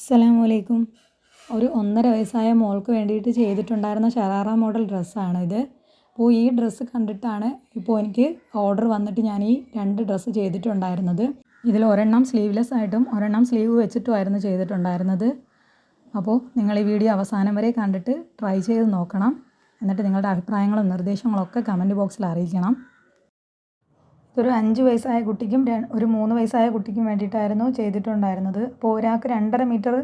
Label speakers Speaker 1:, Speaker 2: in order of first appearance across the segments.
Speaker 1: അസ്സലാമലൈക്കും. ഒരു ഒന്നര വയസ്സായ മോൾക്ക് വേണ്ടിയിട്ട് ചെയ്തിട്ടുണ്ടായിരുന്ന ഷറാറ മോഡൽ ഡ്രസ്സാണ് ഇത് അപ്പോൾ ഈ ഡ്രസ്സ് കണ്ടിട്ടാണ് ഇപ്പോൾ എനിക്ക് ഓർഡർ വന്നിട്ട് ഞാൻ ഈ രണ്ട് ഡ്രസ്സ് ചെയ്തിട്ടുണ്ടായിരുന്നത്. ഇതിൽ ഒരെണ്ണം സ്ലീവ്ലെസ് ആയിട്ടും ഒരെണ്ണം സ്ലീവ് വെച്ചിട്ടുമായിരുന്നു ചെയ്തിട്ടുണ്ടായിരുന്നത്. അപ്പോൾ നിങ്ങൾ ഈ വീഡിയോ അവസാനം വരെ കണ്ടിട്ട് ട്രൈ ചെയ്ത് നോക്കണം. എന്നിട്ട് നിങ്ങളുടെ അഭിപ്രായങ്ങളും നിർദ്ദേശങ്ങളും ഒക്കെ കമന്റ് ബോക്സിൽ അറിയിക്കണം. ഇതൊരു അഞ്ച് വയസ്സായ കുട്ടിക്കും ഒരു മൂന്ന് വയസ്സായ കുട്ടിക്കും വേണ്ടിയിട്ടായിരുന്നു ചെയ്തിട്ടുണ്ടായിരുന്നത്. അപ്പോൾ ഒരാൾക്ക് രണ്ടര മീറ്റർ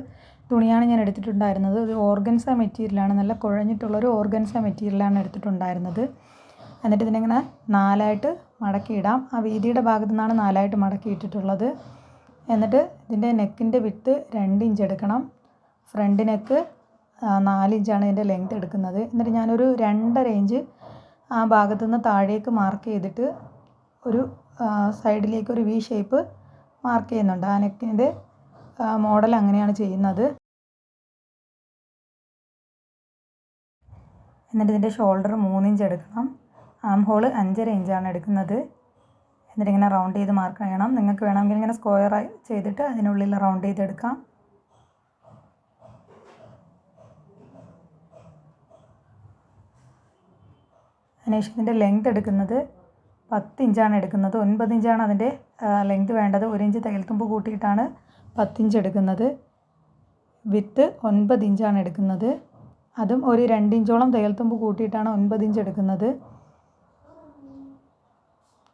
Speaker 1: തുണിയാണ് ഞാൻ എടുത്തിട്ടുണ്ടായിരുന്നത്. ഒരു ഓർഗൻസ മെറ്റീരിയലാണ് നല്ല കുഴഞ്ഞിട്ടുള്ള ഒരു ഓർഗൻസ മെറ്റീരിയലാണ് എടുത്തിട്ടുണ്ടായിരുന്നത്. എന്നിട്ട് ഇതിനിങ്ങനെ നാലായിട്ട് മടക്കിയിടാം. ആ വീതിയുടെ ഭാഗത്തു നിന്നാണ് നാലായിട്ട് മടക്കിയിട്ടിട്ടുള്ളത്. എന്നിട്ട് ഇതിന്റെ നെക്കിന്റെ വിത്ത് രണ്ട് ഇഞ്ച് എടുക്കണം. ഫ്രണ്ട് നെക്ക് നാല് ഇഞ്ചാണ് ഇതിന്റെ ലെങ്ത് എടുക്കുന്നത്. എന്നിട്ട് ഞാനൊരു രണ്ടര ഇഞ്ച് ആ ഭാഗത്തു നിന്ന് താഴേക്ക് മാർക്ക് ചെയ്തിട്ട് ഒരു സൈഡിലേക്ക് ഒരു വി ഷേപ്പ് മാർക്ക് ചെയ്യുന്നുണ്ട്. ആ നെക്കിന്റെ മോഡൽ അങ്ങനെയാണ് ചെയ്യുന്നത്. എന്നിട്ട് ഇതിന്റെ ഷോൾഡർ മൂന്നിഞ്ച് എടുക്കണം. ആം ഹോൾ അഞ്ചര ഇഞ്ചാണ് എടുക്കുന്നത്. എന്നിട്ട് ഇങ്ങനെ റൗണ്ട് ചെയ്ത് മാർക്ക് ചെയ്യണം. നിങ്ങൾക്ക് വേണമെങ്കിൽ ഇങ്ങനെ സ്ക്വയർ ചെയ്തിട്ട് അതിനുള്ളിൽ റൗണ്ട് ചെയ്തെടുക്കാം. അതിനുശേഷം ഇതിന്റെ ലെങ്ത് എടുക്കുന്നത് പത്ത് ഇഞ്ചാണ് എടുക്കുന്നത്. ഒൻപത് ഇഞ്ചാണ് അതിന്റെ ലെങ്ത് വേണ്ടത്. ഒരു ഇഞ്ച് തയ്യൽത്തുമ്പ് കൂട്ടിയിട്ടാണ് പത്തിഞ്ച് എടുക്കുന്നത്. വിത്ത് ഒൻപത് ഇഞ്ചാണ് എടുക്കുന്നത്. അതും ഒരു രണ്ട് ഇഞ്ചോളം തയ്യൽത്തുമ്പ് കൂട്ടിയിട്ടാണ് ഒൻപത് ഇഞ്ച് എടുക്കുന്നത്.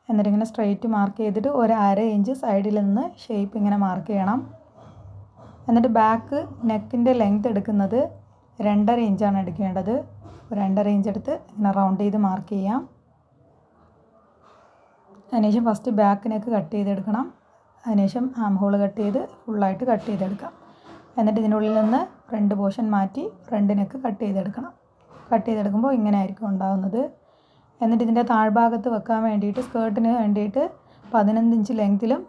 Speaker 1: എന്നിട്ട് ഇങ്ങനെ സ്ട്രെയിറ്റ് മാർക്ക് ചെയ്തിട്ട് ഒരു അര ഇഞ്ച് സൈഡിൽ നിന്ന് ഷേപ്പ് ഇങ്ങനെ മാർക്ക് ചെയ്യണം. എന്നിട്ട് ബാക്ക് നെക്കിന്റെ ലെങ്ത് എടുക്കുന്നത് രണ്ടര ഇഞ്ചാണ് എടുക്കേണ്ടത്. രണ്ടര ഇഞ്ച് എടുത്ത് ഇങ്ങനെ റൗണ്ട് ചെയ്ത് മാർക്ക് ചെയ്യാം. അതിനുശേഷം ഫസ്റ്റ് ബാക്ക് നെക്ക് കട്ട് ചെയ്തെടുക്കണം. അതിനുശേഷം ആം ഹോൾ കട്ട് ചെയ്ത് ഫുള്ളായിട്ട് കട്ട് ചെയ്തെടുക്കാം. എന്നിട്ട് ഇതിനുള്ളിൽ നിന്ന് ഫ്രണ്ട് പോർഷൻ മാറ്റി ഫ്രണ്ട് നെക്ക് കട്ട് ചെയ്തെടുക്കണം. കട്ട് ചെയ്തെടുക്കുമ്പോൾ ഇങ്ങനെ ആയിരിക്കും ഉണ്ടാകുന്നത് എന്നിട്ട് ഇതിന്റെ താഴ്ഭാഗത്ത് വെക്കാൻ വേണ്ടിയിട്ട് സ്കേർട്ടിന് വേണ്ടിയിട്ട് പതിനൊന്ന് ഇഞ്ച് ലെങ്തിലും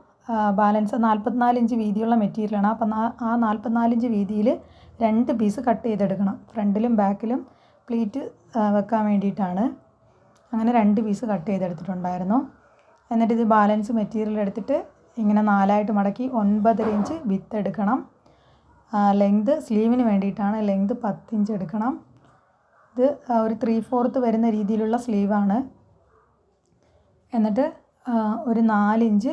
Speaker 1: ബാലൻസ് നാൽപ്പത്തിനാല് ഇഞ്ച് വീതിയുള്ള മെറ്റീരിയലാണ് അപ്പം ആ നാൽപ്പത്തിനാല് ഇഞ്ച് വീതിയിൽ രണ്ട് പീസ് കട്ട് ചെയ്തെടുക്കണം. ഫ്രണ്ടിലും ബാക്കിലും പ്ലീറ്റ് വെക്കാൻ വേണ്ടിയിട്ടാണ്. അങ്ങനെ രണ്ട് പീസ് കട്ട് ചെയ്തെടുത്തിട്ടുണ്ടായിരുന്നു. എന്നിട്ട് ഇത് ബാലൻസ് മെറ്റീരിയൽ എടുത്തിട്ട് ഇങ്ങനെ നാലായിട്ട് മടക്കി ഒൻപതര ഇഞ്ച് വിത്ത് എടുക്കണം. ലെങ്ത് സ്ലീവിന് വേണ്ടിയിട്ടാണ് ലെങ്ത് പത്ത് ഇഞ്ച് എടുക്കണം. ഇത് ഒരു ത്രീ ഫോർത്ത് വരുന്ന രീതിയിലുള്ള സ്ലീവാണ് എന്നിട്ട് ഒരു നാലിഞ്ച്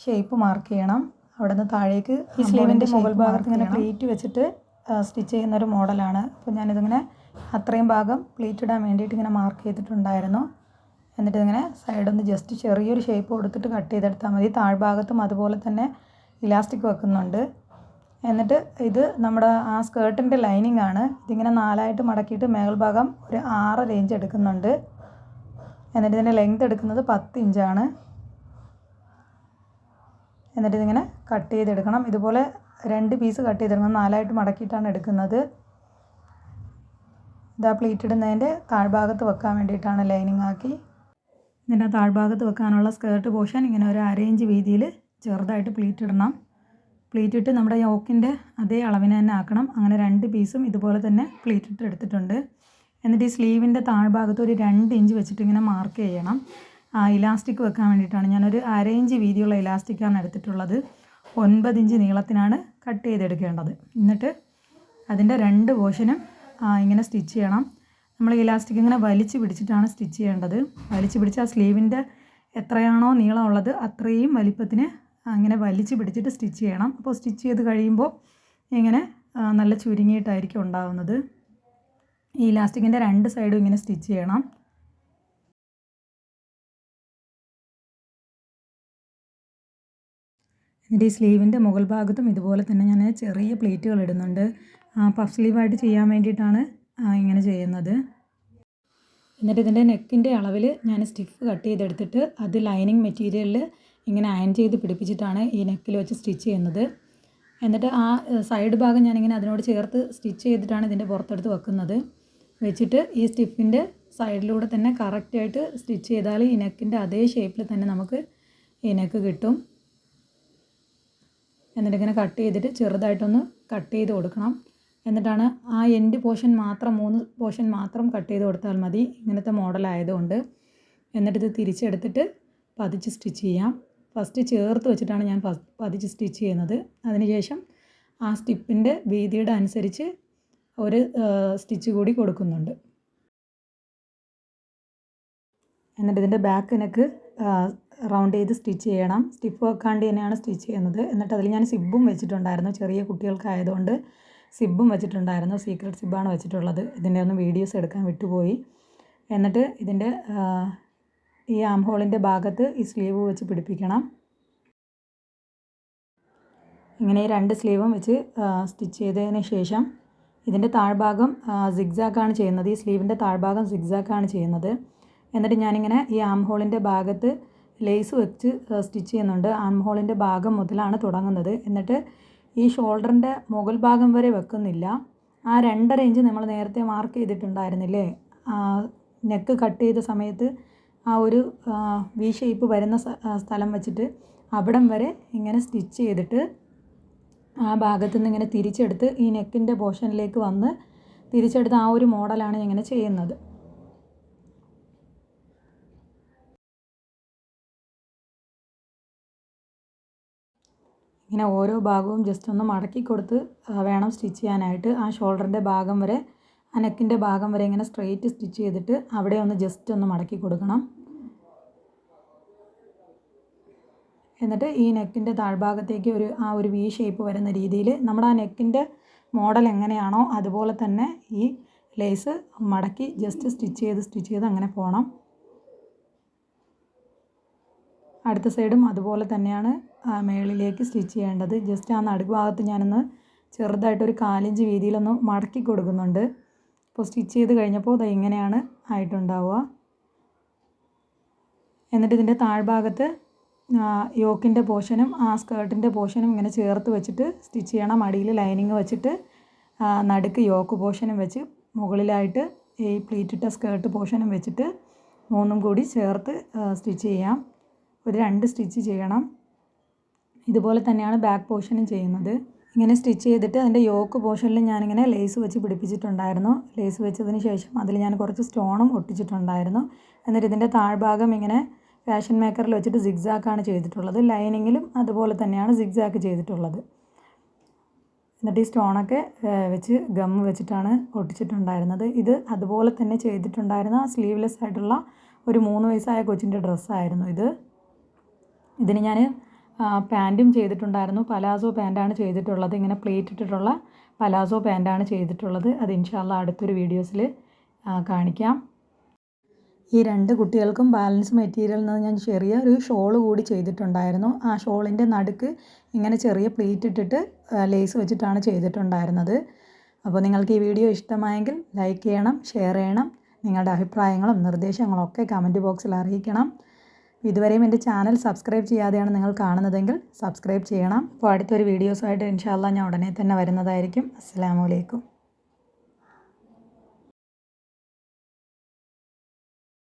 Speaker 1: ഷേപ്പ് മാർക്ക് ചെയ്യണം. അവിടെ നിന്ന് താഴേക്ക് ഈ സ്ലീവിന്റെ മുകൾ ഭാഗത്ത് ഇങ്ങനെ പ്ലീറ്റ് വെച്ചിട്ട് സ്റ്റിച്ച് ചെയ്യുന്ന ഒരു മോഡലാണ് അപ്പോൾ ഞാനിതിങ്ങനെ അത്രയും ഭാഗം പ്ലീറ്റ് ഇടാൻ വേണ്ടിയിട്ട് ഇങ്ങനെ മാർക്ക് ചെയ്തിട്ടുണ്ടായിരുന്നു. എന്നിട്ട് ഇങ്ങനെ സൈഡൊന്ന് ജസ്റ്റ് ചെറിയൊരു ഷേപ്പ് കൊടുത്തിട്ട് കട്ട് ചെയ്തെടുത്താൽ മതി. താഴ്ഭാഗത്തും അതുപോലെ തന്നെ ഇലാസ്റ്റിക് വെക്കുന്നുണ്ട്. എന്നിട്ട് ഇത് നമ്മുടെ ആ സ്കേർട്ടിന്റെ ലൈനിങ് ആണ്. ഇതിങ്ങനെ നാലായിട്ട് മടക്കിയിട്ട് മേൽഭാഗം ഒരു ആറ് റേഞ്ച് എടുക്കുന്നുണ്ട്. എന്നിട്ട് ഇതിന്റെ ലെങ്ത് എടുക്കുന്നത് പത്ത് ഇഞ്ചാണ് എന്നിട്ട് ഇതിങ്ങനെ കട്ട് ചെയ്തെടുക്കണം. ഇതുപോലെ രണ്ട് പീസ് കട്ട് ചെയ്തെടുക്കണം. നാലായിട്ട് മടക്കിയിട്ടാണ് എടുക്കുന്നത്. ഇതാ പ്ലീറ്റ് ഇടുന്നതിന്റെ താഴ്ഭാഗത്ത് വെക്കാൻ വേണ്ടിയിട്ടാണ് ലൈനിങ് ആക്കി. ഇതിന്റെ താഴ്ഭാഗത്ത് വെക്കാനുള്ള സ്കേർട്ട് പോർഷൻ ഇങ്ങനെ ഒരു അര ഇഞ്ച് വീതിയിൽ ചെറുതായിട്ട് പ്ലീറ്റ് ഇടണം. പ്ലീറ്റ് ഇട്ട് നമ്മുടെ യോക്കിന്റെ അതേ അളവിന് തന്നെ ആക്കണം. അങ്ങനെ രണ്ട് പീസും ഇതുപോലെ തന്നെ പ്ലീറ്റ് ഇട്ട് എടുത്തിട്ടുണ്ട്. എന്നിട്ട് ഈ സ്ലീവിന്റെ താഴ്ഭാഗത്ത് ഒരു രണ്ട് ഇഞ്ച് വെച്ചിട്ട് ഇങ്ങനെ മാർക്ക് ചെയ്യണം. ആ ഇലാസ്റ്റിക് വെക്കാൻ വേണ്ടിയിട്ടാണ് ഞാനൊരു ഇഞ്ച് വീതിയുള്ള ഇലാസ്റ്റിക്കാണ് എടുത്തിട്ടുള്ളത്. ഒൻപത് ഇഞ്ച് നീളത്തിനാണ് കട്ട് ചെയ്തെടുക്കേണ്ടത്. എന്നിട്ട് അതിന്റെ രണ്ട് പോർഷനും ഇങ്ങനെ സ്റ്റിച്ച് ചെയ്യണം. നമ്മൾ ഇലാസ്റ്റിക് ഇങ്ങനെ വലിച്ചു പിടിച്ചിട്ടാണ് സ്റ്റിച്ച് ചെയ്യേണ്ടത്. വലിച്ചു പിടിച്ച് ആ സ്ലീവിന്റെ എത്രയാണോ നീളമുള്ളത് അത്രയും വലിപ്പത്തിന് അങ്ങനെ വലിച്ചു പിടിച്ചിട്ട് സ്റ്റിച്ച് ചെയ്യണം. അപ്പോൾ സ്റ്റിച്ച് ചെയ്ത് കഴിയുമ്പോൾ ഇങ്ങനെ നല്ല ചുരുങ്ങിയിട്ടായിരിക്കും ഉണ്ടാകുന്നത് ഈ ഇലാസ്റ്റിക്കിന്റെ രണ്ട് സൈഡും ഇങ്ങനെ സ്റ്റിച്ച് ചെയ്യണം. എന്നിട്ട് ഈ സ്ലീവിന്റെ മുകൾ ഭാഗത്തും ഇതുപോലെ തന്നെ ഞാൻ ചെറിയ പ്ലേറ്റുകൾ ഇടുന്നുണ്ട്. പഫ് സ്ലീവായിട്ട് ചെയ്യാൻ വേണ്ടിയിട്ടാണ് ഇങ്ങനെ ചെയ്യുന്നത്. എന്നിട്ട് ഇതിന്റെ നെക്കിന്റെ അളവിൽ ഞാൻ സ്റ്റിഫ് കട്ട് ചെയ്തെടുത്തിട്ട് അത് ലൈനിങ് മെറ്റീരിയലിൽ ഇങ്ങനെ അയൺ ചെയ്ത് പിടിപ്പിച്ചിട്ടാണ് ഈ നെക്കിൽ വെച്ച് സ്റ്റിച്ച് ചെയ്യുന്നത്. എന്നിട്ട് ആ സൈഡ് ഭാഗം ഞാനിങ്ങനെ അതിനോട് ചേർത്ത് സ്റ്റിച്ച് ചെയ്തിട്ടാണ് ഇതിന്റെ പുറത്തെടുത്ത് വെക്കുന്നത്. വെച്ചിട്ട് ഈ സ്റ്റിഫിന്റെ സൈഡിലൂടെ തന്നെ കറക്റ്റായിട്ട് സ്റ്റിച്ച് ചെയ്താൽ ഈ നെക്കിന്റെ അതേ ഷേപ്പിൽ തന്നെ നമുക്ക് ഈ നെക്ക് കിട്ടും. എന്നിട്ടിങ്ങനെ കട്ട് ചെയ്തിട്ട് ചെറുതായിട്ടൊന്ന് കട്ട് ചെയ്ത് കൊടുക്കണം. എന്നിട്ടാണ് ആ എൻഡ് പോർഷൻ മാത്രം മൂന്ന് പോർഷൻ മാത്രം കട്ട് ചെയ്ത് കൊടുത്താൽ മതി. ഇങ്ങനത്തെ മോഡലായതുകൊണ്ട് എന്നിട്ട് ഇത് തിരിച്ചെടുത്തിട്ട് പതിച്ച് സ്റ്റിച്ച് ചെയ്യാം. ഫസ്റ്റ് ചേർത്ത് വെച്ചിട്ടാണ് ഞാൻ പതിച്ച് സ്റ്റിച്ച് ചെയ്യുന്നത്. അതിനുശേഷം ആ സ്റ്റിപ്പിന്റെ വീതിയുടെ അനുസരിച്ച് ഒരു സ്റ്റിച്ച് കൂടി കൊടുക്കുന്നുണ്ട്. എന്നിട്ട് ഇതിന്റെ ബാക്ക് നെക്ക് റൗണ്ട് ചെയ്ത് സ്റ്റിച്ച് ചെയ്യണം. സ്റ്റിപ്പ് വെക്കാണ്ട് തന്നെയാണ് സ്റ്റിച്ച് ചെയ്യുന്നത്. എന്നിട്ട് അതിൽ ഞാൻ സിബും വെച്ചിട്ടുണ്ടായിരുന്നു. ചെറിയ കുട്ടികൾക്കായതുകൊണ്ട്. സിബും വെച്ചിട്ടുണ്ടായിരുന്നു. സീക്രട്ട് സിബാണ് വെച്ചിട്ടുള്ളത്. ഇതിന്റെ ഒന്നും വീഡിയോസ് എടുക്കാൻ വിട്ടുപോയി. എന്നിട്ട് ഇതിന്റെ ഈ ആം ഹോളിന്റെ ഭാഗത്ത് ഈ സ്ലീവ് വെച്ച് പിടിപ്പിക്കണം. ഇങ്ങനെ രണ്ട് സ്ലീവും വെച്ച് സ്റ്റിച്ച് ചെയ്തതിന് ശേഷം ഇതിന്റെ താഴ്ഭാഗം സിഗ്സാക്കാണ് ചെയ്യുന്നത്. ഈ സ്ലീവിന്റെ താഴ്ഭാഗം സിഗ്സാക്കാണ് ചെയ്യുന്നത്. എന്നിട്ട് ഞാനിങ്ങനെ ഈ ആം ഹോളിന്റെ ഭാഗത്ത് ലേസ് വെച്ച് സ്റ്റിച്ച് ചെയ്യുന്നുണ്ട്. ആം ഹോളിന്റെ ഭാഗം മുതലാണ് തുടങ്ങുന്നത്. എന്നിട്ട് ഈ ഷോൾഡറിന്റെ മുകൾ ഭാഗം വരെ വെക്കുന്നില്ല. ആ രണ്ടര ഇഞ്ച് നമ്മൾ നേരത്തെ മാർക്ക് ചെയ്തിട്ടുണ്ടായിരുന്നില്ലേ? നെക്ക് കട്ട് ചെയ്ത സമയത്ത് ആ ഒരു വി ഷേപ്പ് വരുന്ന സ്ഥലം വെച്ചിട്ട് അവിടം വരെ ഇങ്ങനെ സ്റ്റിച്ച് ചെയ്തിട്ട് ആ ഭാഗത്തു നിന്ന് ഇങ്ങനെ തിരിച്ചെടുത്ത് ഈ നെക്കിന്റെ പോർഷനിലേക്ക് വന്ന് തിരിച്ചെടുത്ത് ആ ഒരു മോഡലാണ് ഇങ്ങനെ ചെയ്യുന്നത്. ഇങ്ങനെ ഓരോ ഭാഗവും ജസ്റ്റ് ഒന്ന് മടക്കി കൊടുത്ത് വേണം സ്റ്റിച്ച് ചെയ്യാനായിട്ട്. ആ ഷോൾഡറിന്റെ ഭാഗം വരെ ആ നെക്കിന്റെ ഭാഗം വരെ ഇങ്ങനെ സ്ട്രെയിറ്റ് സ്റ്റിച്ച് ചെയ്തിട്ട് അവിടെ ഒന്ന് ജസ്റ്റ് ഒന്ന് മടക്കി കൊടുക്കണം. എന്നിട്ട് ഈ നെക്കിന്റെ താഴ്ഭാഗത്തേക്ക് ഒരു ആ ഒരു വി ഷേപ്പ് വരുന്ന രീതിയിൽ നമ്മുടെ ആ നെക്കിന്റെ മോഡൽ എങ്ങനെയാണോ അതുപോലെ തന്നെ ഈ ലേസ് മടക്കി ജസ്റ്റ് സ്റ്റിച്ച് ചെയ്ത് സ്റ്റിച്ച് ചെയ്ത് അങ്ങനെ പോകണം അടുത്ത സൈഡും അതുപോലെ തന്നെയാണ് മേളിലേക്ക് സ്റ്റിച്ച് ചെയ്യേണ്ടത്. ജസ്റ്റ് ആ നടുഭാഗത്ത് ഞാനൊന്ന് ചെറുതായിട്ടൊരു കാലിഞ്ച് വീതിയിലൊന്ന് മടക്കി കൊടുക്കുന്നുണ്ട്. അപ്പോൾ സ്റ്റിച്ച് ചെയ്ത് കഴിഞ്ഞപ്പോൾ അത് ഇങ്ങനെയാണ് ആയിട്ടുണ്ടാവുക. എന്നിട്ട് ഇതിന്റെ താഴ്ഭാഗത്ത് യോക്കിന്റെ പോർഷനും ആ സ്കേർട്ടിന്റെ പോർഷനും ഇങ്ങനെ ചേർത്ത് വെച്ചിട്ട് സ്റ്റിച്ച് ചെയ്യണം. അടിയിൽ ലൈനിങ് വെച്ചിട്ട് നടുക്ക് യോക്ക് പോർഷനും വെച്ച് മുകളിലായിട്ട് ഈ പ്ലീറ്റിട്ട സ്കേർട്ട് പോർഷനും വെച്ചിട്ട് മൂന്നും കൂടി ചേർത്ത് സ്റ്റിച്ച് ചെയ്യാം. ഒരു രണ്ട് സ്റ്റിച്ച് ചെയ്യണം. ഇതുപോലെ തന്നെയാണ് ബാക്ക് പോർഷനും ചെയ്യുന്നത്. ഇങ്ങനെ സ്റ്റിച്ച് ചെയ്തിട്ട് അതിന്റെ യോക്ക് പോർഷനിൽ ഞാനിങ്ങനെ ലേസ് വെച്ച് പിടിപ്പിച്ചിട്ടുണ്ടായിരുന്നു. ലേസ് വെച്ചതിന് ശേഷം അതിൽ ഞാൻ കുറച്ച് സ്റ്റോണും ഒട്ടിച്ചിട്ടുണ്ടായിരുന്നു. എന്നിട്ട് ഇതിന്റെ താഴ്ഭാഗം ഇങ്ങനെ ഫാഷൻ മേക്കറിൽ വെച്ചിട്ട് സിഗ്സാക്കാണ് ചെയ്തിട്ടുള്ളത്. ലൈനിങ്ങിലും അതുപോലെ തന്നെയാണ് സിഗ്സാക്ക് ചെയ്തിട്ടുള്ളത്. എന്നിട്ട് ഈ സ്റ്റോണൊക്കെ വെച്ച് ഗം വെച്ചിട്ടാണ് ഒട്ടിച്ചിട്ടുണ്ടായിരുന്നത്. ഇത് അതുപോലെ തന്നെ ചെയ്തിട്ടുണ്ടായിരുന്ന സ്ലീവ്ലെസ് ആയിട്ടുള്ള ഒരു മൂന്ന് വയസ്സായ കൊച്ചിന്റെ ഡ്രസ്സായിരുന്നു ഇത്. ഇതിന് ഞാൻ പാന്റും ചെയ്തിട്ടുണ്ടായിരുന്നു. പലാസോ പാന്റാണ് ചെയ്തിട്ടുള്ളത്. ഇങ്ങനെ പ്ലേറ്റ് ഇട്ടിട്ടുള്ള പലാസോ പാന്റാണ് ചെയ്തിട്ടുള്ളത്. അത് ഇൻഷാല്ല അടുത്തൊരു വീഡിയോസിൽ കാണിക്കാം. ഈ രണ്ട് കുട്ടികൾക്കും ബാലൻസ് മെറ്റീരിയൽ നിന്ന് ഞാൻ ചെറിയ ഒരു ഷോൾ കൂടി ചെയ്തിട്ടുണ്ടായിരുന്നു. ആ ഷോളിന്റെ നടുക്ക് ഇങ്ങനെ ചെറിയ പ്ലേറ്റ് ഇട്ടിട്ട് ലേസ് വെച്ചിട്ടാണ് ചെയ്തിട്ടുണ്ടായിരുന്നത്. അപ്പോൾ നിങ്ങൾക്ക് ഈ വീഡിയോ ഇഷ്ടമായെങ്കിൽ ലൈക്ക് ചെയ്യണം ഷെയർ ചെയ്യണം. നിങ്ങളുടെ അഭിപ്രായങ്ങളും നിർദ്ദേശങ്ങളും ഒക്കെ കമന്റ് ബോക്സിൽ അറിയിക്കണം. ഇതുവരെയും എന്റെ ചാനൽ സബ്സ്ക്രൈബ് ചെയ്യാതെയാണ് നിങ്ങൾ കാണുന്നതെങ്കിൽ സബ്സ്ക്രൈബ് ചെയ്യണം. അപ്പോൾ അടുത്തൊരു വീഡിയോസുമായിട്ട് ഇൻഷാല്ല ഞാൻ ഉടനെ തന്നെ വരുന്നതായിരിക്കും. അസ്സാം വലൈക്കും